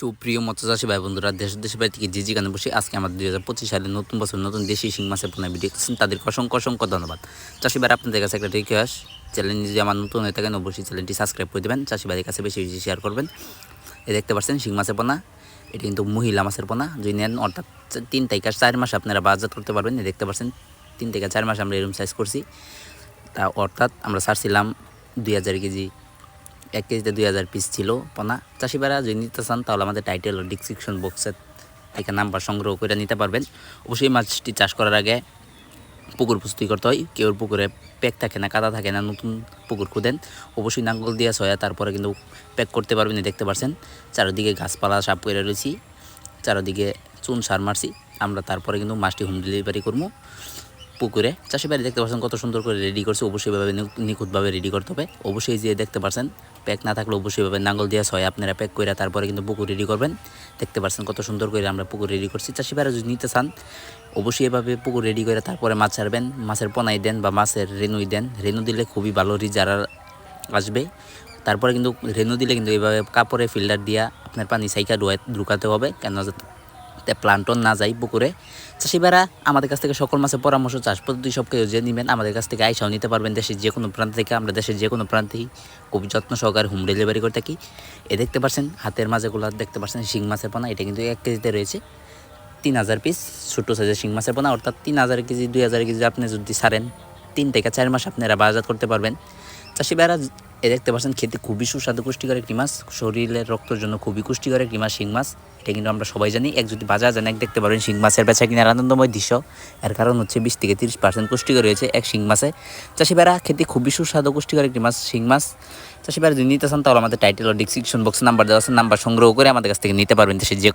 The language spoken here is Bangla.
সুপ্রিয় মৎস্যচাষী ভাই বন্ধুরা দেশ দেশের বাড়ি থেকে যে যেখানে বসে আজকে আমাদের দুই হাজার পঁচিশ সালে নতুন বছর, নতুন দেশি শিং মাছের পোনা ভিডিও দেখছেন তাদেরকে অসংখ্য অসংখ্য ধন্যবাদ। চাষি ভাই আপনাদের কাছে একটা রিকোয়েস্ট চ্যানেল যদি আমার নতুন হয়ে থাকেন, অবশ্যই চ্যানেলটি সাবস্ক্রাইব করে দেবেন। চাষি ভাইয়ের কাছে বেশি বেশি শেয়ার করবেন। এ দেখতে পাচ্ছেন শিং মাছের পোনা, এটি কিন্তু মহিলা মাছের পোনা, যদি নেন অর্থাৎ তিন থেকে চার মাস আপনারা বাজার করতে পারবেন। এ দেখতে পাচ্ছেন, তিন থেকে চার মাস আমরা এরকম সাইজ করছি। তা অর্থাৎ আমরা ছাড়ছিলাম দুই হাজার কেজি এক কেজিতে দুই হাজার পিস ছিল পোনা। চাষিবারা যদি নিতে চান, তাহলে আমাদের টাইটেল ও ডিসক্রিপশন বক্সের থেকে নাম্বার সংগ্রহ করে নিতে পারবেন। অবশ্যই মাছটি চাষ করার আগে পুকুর প্রস্তুতি করতে হয়। কেউর পুকুরে প্যাক থাকে না, কাদা থাকে না, নতুন পুকুর খুঁদেন। অবশ্যই নাঙ্গল দিয়ে সয়া তারপরে কিন্তু প্যাক করতে পারবেন দেখতে পারছেন চারিদিকে গাছপালা সাপ করে রয়েছি। চারিদিকে চুন সার মারছি। আমরা তারপরে কিন্তু মাছটি হোম ডেলিভারি করব। পুকুরে চাষি বাড়ি দেখতে পাচ্ছেন কত সুন্দর করে রেডি করছে, অবশ্যই ভাবে নিখুঁতভাবে রেডি করতে হবে। অবশ্যই যে দেখতে পাচ্ছেন প্যাক না থাকলে অবশ্যই ভাবে নাঙ্গল দিয়ে ছয় আপনারা প্যাক করে তারপরে কিন্তু পুকুর রেডি করবেন। দেখতে পাচ্ছেন কত সুন্দর করে আমরা পুকুর রেডি করছি। চাষি বাড়ি যদি নিতে চান, অবশ্যই এভাবে পুকুর রেডি করে তারপরে মাছ ছাড়বেন। মাছের পোনাই দেন বা মাছের রেনুই দেন। রেনু দিলে খুবই ভালো রিজার আসবে। তারপরে কিন্তু রেনু দিলে কিন্তু এইভাবে কাপড়ে ফিল্টার দিয়া আপনার পানি সাইকা ঢুকাতে হবে। কেন প্লান্টন না যায় পুকুরে। চাষিবারা আমাদের কাছ থেকে সকল মাছের পরামর্শ, চাষ পদ্ধতি সব কেউ যে নেবেন। আমাদের কাছ থেকে আইসাও নিতে পারবেন দেশের যে কোনো প্রান্ত থেকে, আমরা দেশের যে কোনো প্রান্তেই খুব যত্ন সহকারে হোম ডেলিভারি করে থাকি। এ দেখতে পাচ্ছেন, হাতের মাঝেগুলো দেখতে পাচ্ছেন, শিং মাছের পোনা, এটা কিন্তু এক কেজিতে রয়েছে। তিন হাজার পিস ছোটো সাইজের শিং মাছের পোনা, অর্থাৎ তিন হাজার কেজি, দুই হাজার কেজি আপনি যদি সারেন তিন থেকে চার মাস আপনারা বাজার করতে পারবেন। চাষিবারা এ দেখতে পাচ্ছেন খেতে খুবই সুস্বাদু পুষ্টিকর একটি মাছ। শরীরের রক্তের জন্য খুবই পুষ্টিকর একটি মাছ, শিং মাছ। এটা কিন্তু আমরা সবাই জানি, এক যদি বাজার জানে এক দেখতে পারেন শিং মাছের বেচা কিনার আনন্দময় দৃশ্য। এর কারণ হচ্ছে বিশ থেকে তিরিশ পার্সেন্ট পুষ্টিকর রয়েছে এক শিং মাছে। চাষিবারা খেতে খুবই সুস্বাদু পুষ্টিকর একটি মাছ, শিং মাছ। চাষিবারা যদি নিতে চান তাহলে আমাদের টাইটেল ও ডিসক্রিপশন বক্সে নাম্বার দেওয়া আছে নাম্বার সংগ্রহ করে আমাদের কাছ থেকে নিতে পারবেন। দেশের যে